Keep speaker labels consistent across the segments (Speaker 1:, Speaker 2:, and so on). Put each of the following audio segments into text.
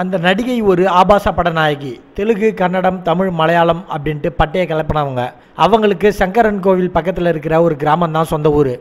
Speaker 1: அந்த நடிகை ஒரு ஆபாச படநாயகி. தெலுங்கு கன்னடம் தமிழ் மலையாளம் அப்படின்ட்டு பட்டையை கிளப்பினவங்க அவங்களுக்கு சங்கரன் கோவில் பக்கத்தில் இருக்கிற ஒரு கிராமம் தான் சொந்த ஊர்.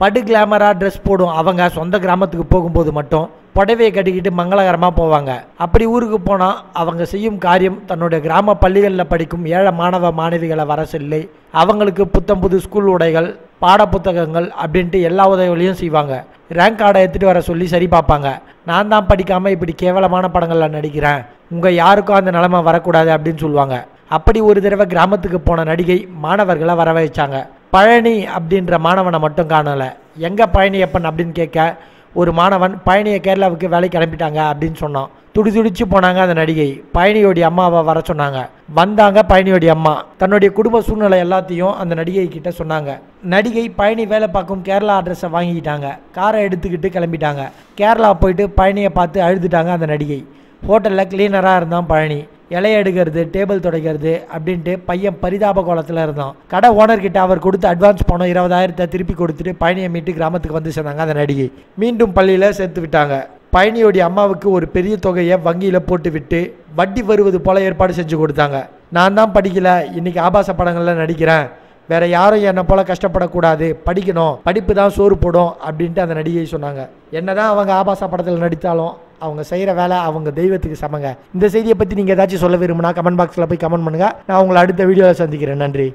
Speaker 1: படு கிளாமராக ட்ரெஸ் போடும் அவங்க சொந்த கிராமத்துக்கு போகும்போது மட்டும் புடவையை கட்டிக்கிட்டு மங்களகரமாக போவாங்க. அப்படி ஊருக்கு போனால் அவங்க செய்யும் காரியம் தன்னுடைய கிராம பள்ளிகளில் படிக்கும் ஏழை மாணவ மாணவிகளை வர சொல்லி அவங்களுக்கு புத்தம் புது ஸ்கூல் உடைகள் பாட புத்தகங்கள் அப்படின்ட்டு எல்லா உதவிகளையும் செய்வாங்க. ரேங்க் கார்டை எடுத்துகிட்டு வர சொல்லி சரி பார்ப்பாங்க. நான் தான் படிக்காமல் இப்படி கேவலமான படங்களில் நடிக்கிறேன். உங்கள் யாருக்கும் அந்த நிலமை வரக்கூடாது அப்படின்னு சொல்லுவாங்க. அப்படி ஒரு தடவை கிராமத்துக்கு போன நடிகை மாணவர்களை வர வச்சாங்க பழனி அப்படின்ற மாணவனை மட்டும் காணலை. எங்கே பழனியப்பன் அப்படின்னு கேட்க ஒரு மாணவன் பழனியை கேரளாவுக்கு வேலைக்கு கிளம்பிட்டாங்க அப்படின்னு சொன்னான். துடி துடிச்சு போனாங்க அந்த நடிகை. பழனியோடைய அம்மாவை வர சொன்னாங்க. வந்தாங்க பழனியோடைய அம்மா. தன்னுடைய குடும்ப சூழ்நிலை எல்லாத்தையும் அந்த நடிகை கிட்ட சொன்னாங்க. நடிகை பழனி வேலை பார்க்கும் கேரளா அட்ரஸை வாங்கிக்கிட்டாங்க. காரை எடுத்துக்கிட்டு கிளம்பிட்டாங்க. கேரளா போயிட்டு பழனியை பார்த்து அழுதுட்டாங்க அந்த நடிகை. ஹோட்டலில் கிளீனராக இருந்தான் பழனி இலைய எடுக்கிறது டேபிள் துடைக்கிறது அப்படின்ட்டு பையன் பரிதாப கோலத்தில் இருந்தான். கடை ஓனர்கிட்ட அவர் கொடுத்து அட்வான்ஸ் பணம் இருபதாயிரத்தை திருப்பி கொடுத்துட்டு பழனியை மீட்டு கிராமத்துக்கு வந்து சொன்னாங்க அந்த நடிகை. மீண்டும் பள்ளியில் சேர்த்து விட்டாங்க. பயணியோடைய அம்மாவுக்கு ஒரு பெரிய தொகையை வங்கியில் போட்டுவிட்டு வட்டி வருவது போல ஏற்பாடு செஞ்சு கொடுத்தாங்க. நான் தான் படிக்கல. இன்னைக்கு ஆபாச படங்களில் நடிக்கிறேன். வேற யாரும் என்னை போல கஷ்டப்படக்கூடாது. படிக்கணும். படிப்பு தான் சோறு போடும் அப்படின்ட்டு அந்த நடிகை சொன்னாங்க. என்னதான் அவங்க ஆபாச படத்தில் நடித்தாலும் அவங்க செய்கிற வேலை அவங்க தெய்வத்துக்கு சமங்க. இந்த செய்தியை பற்றி நீங்கள் ஏதாச்சும் சொல்ல விரும்புனா கமெண்ட் பாக்ஸில் போய் கமெண்ட் பண்ணுங்கள் நான் உங்களை அடுத்த வீடியோவில் சந்திக்கிறேன். நன்றி.